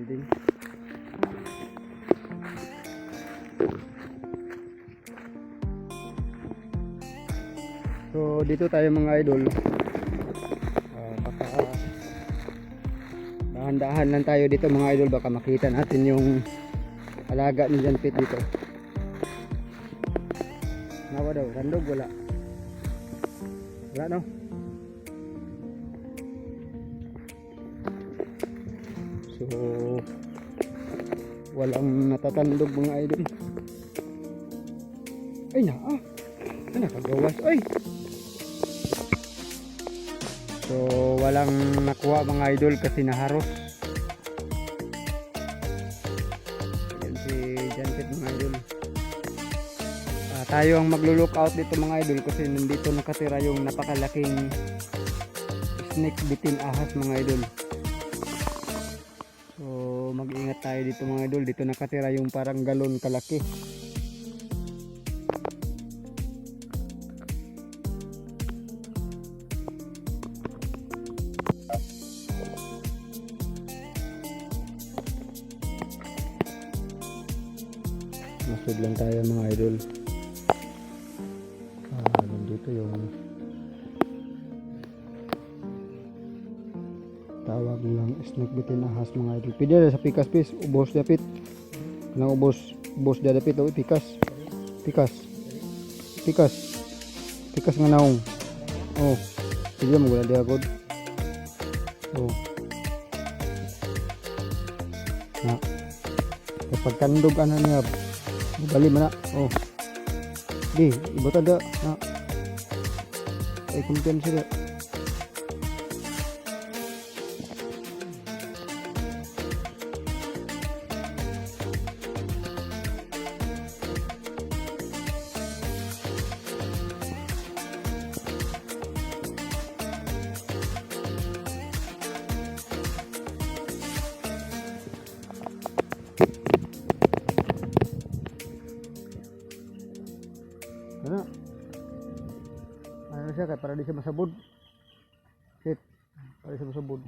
Meron din. So dito tayo mga idol. Uh, dahan-dahan lang tayo dito mga idol baka makita natin yung alaga ni John Pete dito. Nawa daw, sandog wala. Wala no? So walang natatandog mga idol. Ay na ah. Nakagawas. Ay. So walang nakuha mga idol kasi naharos. Yan si Janket mga idol. Ah, tayo ang maglo-look out dito mga idol kasi nandito nakatira yung napakalaking snake bitin ahas mga idol. So mag-ingat tayo dito mga idol. Dito nakatira yung parang galon kalaki. Masud lang tayo mga idol. Ah, nandito yung tawag lang snake bitin ahas mga idol. Pwede sa pikas pis, ubos dapit. Kanang ubos, ubos dapit o pikas. Pikas. Pikas. Pikas nga naong. Oh. Sige mo gula dia god. Oh. Na. Kapag kandog ano niya, bali man na. Oh. Di, ibota da na. Ay kumpiyan sila. Ano siya kay para di siya masabod. Shit. Para di siya masabod.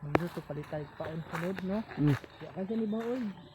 Ano to palitay paon sunod no? Mm. Ya kasi ni baoy.